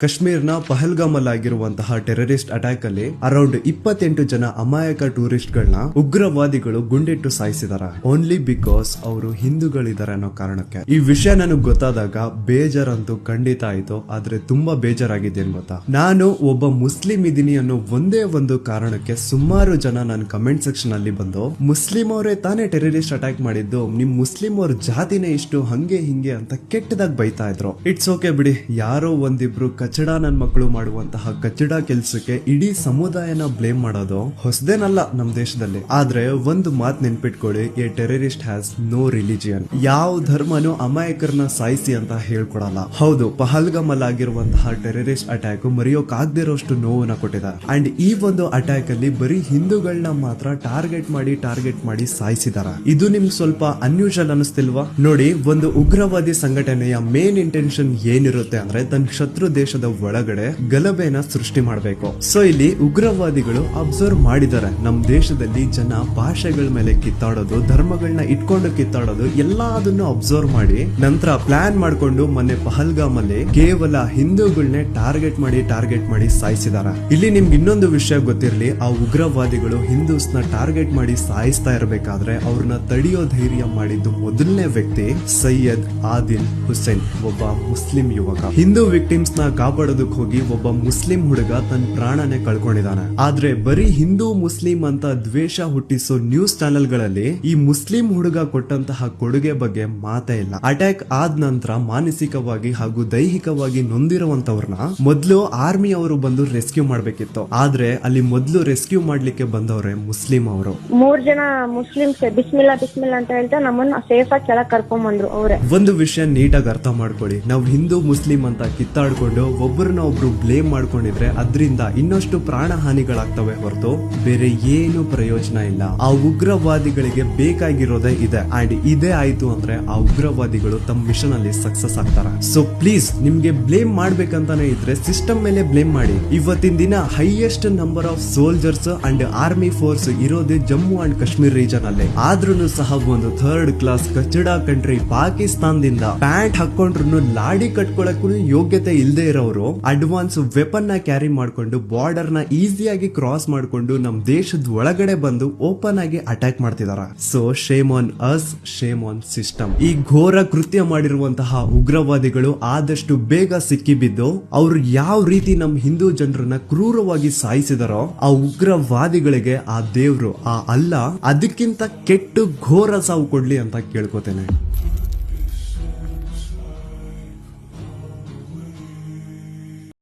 ಕಾಶ್ಮೀರ್ನ ಪಹಲ್ಗಾಮ್ ಆಗಿರುವಂತಹ terrorist attack ಅಲ್ಲಿ around ಇಪ್ಪತ್ತೆಂಟು ಜನ ಅಮಾಯಕ ಟೂರಿಸ್ಟ್ ಗಳನ್ನ ಉಗ್ರವಾದಿಗಳು ಗುಂಡಿಟ್ಟು ಸಾಯಿಸಿದಾರ. ಓನ್ಲಿ ಬಿಕಾಸ್ ಅವರು ಹಿಂದೂಗಳಿದ್ದಾರೆ ಅನ್ನೋ ಕಾರಣಕ್ಕೆ. ಈ ವಿಷಯ ನನಗೆ ಗೊತ್ತಾದಾಗ ಬೇಜಾರಂತೂ ಖಂಡಿತ ಆಯ್ತು. ಆದ್ರೆ ತುಂಬಾ ಬೇಜಾರಾಗಿದೆ ಗೊತ್ತಾ? ನಾನು ಒಬ್ಬ ಮುಸ್ಲಿಂ ಇದೀನಿ ಅನ್ನೋ ಒಂದೇ ಒಂದು ಕಾರಣಕ್ಕೆ ಸುಮಾರು ಜನ ನನ್ನ ಕಮೆಂಟ್ ಸೆಕ್ಷನ್ ಅಲ್ಲಿ ಬಂದು, ಮುಸ್ಲಿಂ ಅವರೇ ತಾನೇ ಟೆರರಿಸ್ಟ್ ಅಟ್ಯಾಕ್ ಮಾಡಿದ್ದು. ನಿಮ್ ಮುಸ್ಲಿಂ ಅವ್ರ ಜಾತಿನೇ ಇಷ್ಟು ಹಂಗೆ ಹಿಂಗೆ ಅಂತ ಕೆಟ್ಟದಾಗ ಬೈತಾ ಇದ್ರು. ಇಟ್ಸ್ ಓಕೆ ಬಿಡಿ. ಯಾರೋ ಒಂದಿಬ್ರು ಕಚಡ ನನ್ನ ಮಕ್ಕಳು ಮಾಡುವಂತಹ ಕಚಡ ಕೆಲಸಕ್ಕೆ ಇಡೀ ಸಮುದಾಯನ ಬ್ಲೇಮ್ ಮಾಡೋದು ಹೊಸದೇನಲ್ಲ ನಮ್ಮ ದೇಶದಲ್ಲಿ. ಆದ್ರೆ ಒಂದು ಮಾತ್ ನೆನ್ಪಿಟ್ಕೊಳ್ಳಿ, a terrorist has no religion. ಯಾವ ಧರ್ಮನು ಅಮಾಯಕರನ್ನ ಸಾಯಿಸಿ ಅಂತ ಹೇಳ್ಕೊಡಲ್ಲ. ಹೌದು ಪಹಲ್ಗಮಲ್ ಆಗಿರುವಂತಹ ಟೆರರಿಸ್ಟ್ ಅಟ್ಯಾಕ್ ಮರೆಯೋಕ್ ಆಗದಿರೋಷ್ಟು ನೋವನ್ನ ಕೊಟ್ಟಿದೆ. ಅಂಡ್ ಈ ಒಂದು ಅಟ್ಯಾಕ್ ಅಲ್ಲಿ ಬರೀ ಹಿಂದೂಗಳನ್ನ ಮಾತ್ರ ಟಾರ್ಗೆಟ್ ಮಾಡಿ ಟಾರ್ಗೆಟ್ ಮಾಡಿ ಸಾಯಿಸಿದಾರ. ಇದು ನಿಮ್ಗೆ ಸ್ವಲ್ಪ ಅನ್ಯೂಶಲ್ ಅನಿಸ್ತಿಲ್ವಾ? ನೋಡಿ, ಒಂದು ಉಗ್ರವಾದಿ ಸಂಘಟನೆಯ ಮೇನ್ ಇಂಟೆನ್ಷನ್ ಏನಿರುತ್ತೆ ಅಂದ್ರೆ ತನ್ನ ಶತ್ರು ದೇಶದ ಒಳಗಡೆ ಗಲಭೆನ ಸೃಷ್ಟಿ ಮಾಡಬೇಕು. ಸೊ ಇಲ್ಲಿ ಉಗ್ರವಾದಿಗಳು ಅಬ್ಸರ್ವ್ ಮಾಡಿದ್ದಾರೆ. ನಮ್ಮ ದೇಶದಲ್ಲಿ ಜನ ಭಾಷೆಗಳ ಮೇಲೆ ಕಿತ್ತಾಡೋದು ಧರ್ಮಗಳನ್ನ ಇಟ್ಕೊಂಡು ಕಿತ್ತಾಡೋದು ಎಲ್ಲದನ್ನು ಅಬ್ಸರ್ವ್ ಮಾಡಿ, ನಂತರ ಪ್ಲಾನ್ ಮಾಡ್ಕೊಂಡು ಮೊನ್ನೆ ಪಹಲ್ಗಾಮ್ ಅಲ್ಲಿ ಕೇವಲ ಹಿಂದೂಗಳನ್ನೇ ಟಾರ್ಗೆಟ್ ಮಾಡಿ ಟಾರ್ಗೆಟ್ ಮಾಡಿ ಸಾಯಿಸಿದಾರ ಇಲ್ಲಿ ನಿಮ್ಗೆ ಇನ್ನೊಂದು ವಿಷಯ ಗೊತ್ತಿರಲಿ, ಆ ಉಗ್ರವಾದಿಗಳು ಹಿಂದೂಸ್ನ ಟಾರ್ಗೆಟ್ ಮಾಡಿ ಸಾಯಿಸ್ತಾ ಇರಬೇಕಾದ್ರೆ ಅವ್ರನ್ನ ತಡೆಯೋ ಧೈರ್ಯ ಮಾಡಿದ್ದು ಮೊದಲನೇ ವ್ಯಕ್ತಿ ಸೈಯದ್ ಆದಿಲ್ ಹುಸೇನ್, ಒಬ್ಬ ಮುಸ್ಲಿಂ ಯುವಕ. ಹಿಂದೂ ವಿಕ್ಟಿಮ್ಸ್ನ ಕಾಪಾಡೋದಕ್ ಹೋಗಿ ಒಬ್ಬ ಮುಸ್ಲಿಂ ಹುಡುಗ ತನ್ನ ಪ್ರಾಣನೇ ಕಳ್ಕೊಂಡಿದ್ದಾನೆ. ಆದ್ರೆ ಬರೀ ಹಿಂದೂ ಮುಸ್ಲಿಂ ಅಂತ ದ್ವೇಷ ಹುಟ್ಟಿಸೋ ನ್ಯೂಸ್ ಚಾನೆಲ್ಗಳಲ್ಲಿ ಈ ಮುಸ್ಲಿಂ ಹುಡುಗ ಕೊಟ್ಟಂತಹ ಕೊಡುಗೆ ಬಗ್ಗೆ ಮಾತೇ ಇಲ್ಲ. ಅಟ್ಯಾಕ್ ಆದ ನಂತರ ಮಾನಸಿಕವಾಗಿ ಹಾಗೂ ದೈಹಿಕವಾಗಿ ನೊಂದಿರುವಂತವ್ರನ್ನ ಮೊದಲು ಆರ್ಮಿ ಅವರು ಬಂದು ರೆಸ್ಕ್ಯೂ ಮಾಡ್ಬೇಕಿತ್ತು. ಆದ್ರೆ ಅಲ್ಲಿ ಮೊದಲು ರೆಸ್ಕ್ಯೂ ಮಾಡ್ಲಿಕ್ಕೆ ಬಂದವ್ರೆ ಮುಸ್ಲಿಂ ಅವರು. ಮೂರ್ ಜನ ಮುಸ್ಲಿಮ್ಸ್ ಬಿಸ್ಮಿಲ್ಲಾ ಬಿಸ್ಮಿಲ್ಲಾ ಅಂತ ಹೇಳ್ತಾ ನಮ್ಮನ್ನ ಸೇಫ್ ಆಗಿ ಕೆಳಗ್ ಕರ್ಕೊಂಡ್ ಬಂದ್ರು ಅವ್ರೆ. ಒಂದು ವಿಷಯ ನೀಟಾಗಿ ಅರ್ಥ ಮಾಡ್ಕೊಳ್ಳಿ ನಾವು ಹಿಂದೂ ಮುಸ್ಲಿಂ ಅಂತ ಕಿತ್ತಾಡ್ಕೊಂಡು ಒಬ್ಬರನ್ನ ಒಬ್ರು ಬ್ಲೇಮ್ ಮಾಡ್ಕೊಂಡಿದ್ರೆ ಅದರಿಂದ ಇನ್ನಷ್ಟು ಪ್ರಾಣ ಹಾನಿಗಳಾಗ್ತವೆ ಹೊರತು ಬೇರೆ ಏನು ಪ್ರಯೋಜನ ಇಲ್ಲ. ಆ ಉಗ್ರವಾದಿಗಳಿಗೆ ಬೇಕಾಗಿರೋದೇ ಇದೆ. ಅಂಡ್ ಇದೇ ಆಯ್ತು ಅಂದ್ರೆ ಆ ಉಗ್ರವಾದಿಗಳು ತಮ್ಮ ಮಿಷನ್ ಅಲ್ಲಿ ಸಕ್ಸಸ್ ಆಗ್ತಾರ. ಸೊ ಪ್ಲೀಸ್ ನಿಮ್ಗೆ ಬ್ಲೇಮ್ ಮಾಡ್ಬೇಕಂತಾನೆ ಇದ್ರೆ ಸಿಸ್ಟಮ್ ಮೇಲೆ ಬ್ಲೇಮ್ ಮಾಡಿ. ಇವತ್ತಿನ ದಿನ highest number of soldiers and army force ಇರೋದೇ ಜಮ್ಮು ಅಂಡ್ ಕಾಶ್ಮೀರ್ ರೀಜನ್ ಅಲ್ಲಿ. ಆದ್ರೂ ಸಹ ಒಂದು ಥರ್ಡ್ ಕ್ಲಾಸ್ ಕಚಡ ಕಂಟ್ರಿ ಪಾಕಿಸ್ತಾನದಿಂದ ಪ್ಯಾಂಟ್ ಹಾಕೊಂಡ್ರು ಲಾಡಿ ಕಟ್ಕೊಳಕ್ಕೂ ಯೋಗ್ಯತೆ ಇಲ್ಲದೆ ಇರೋರು ಅಡ್ವಾನ್ಸ್ ವೆಪನ್ನ ಕ್ಯಾರಿ ಮಾಡ್ಕೊಂಡು ಬಾರ್ಡರ್ನ ಈಸಿಯಾಗಿ ಕ್ರಾಸ್ ಮಾಡ್ಕೊಂಡು ನಮ್ ದೇಶದ ಒಳಗಡೆ ಬಂದು ಓಪನ್ ಆಗಿ ಅಟ್ಯಾಕ್ ಮಾಡ್ತಿದಾರ. So shame on us shame on system ಈ ಘೋರ ಕೃತ್ಯ ಮಾಡಿರುವಂತಹ ಉಗ್ರವಾದಿಗಳು ಆದಷ್ಟು ಬೇಗ ಸಿಕ್ಕಿಬಿದ್ದು, ಅವ್ರು ಯಾವ ರೀತಿ ನಮ್ ಹಿಂದೂ ಜನರನ್ನ ಕ್ರೂರವಾಗಿ ಸಾಯಿಸಿದಾರೋ, ಆ ಉಗ್ರವಾದಿಗಳಿಗೆ ಆ ದೇವ್ರು, ಆ ಅಲ್ಲ, ಅದಕ್ಕಿಂತ ಕೆಟ್ಟು ಘೋರ ಸಾವು ಕೊಡ್ಲಿ ಅಂತ ಕೇಳ್ಕೊತೇನೆ.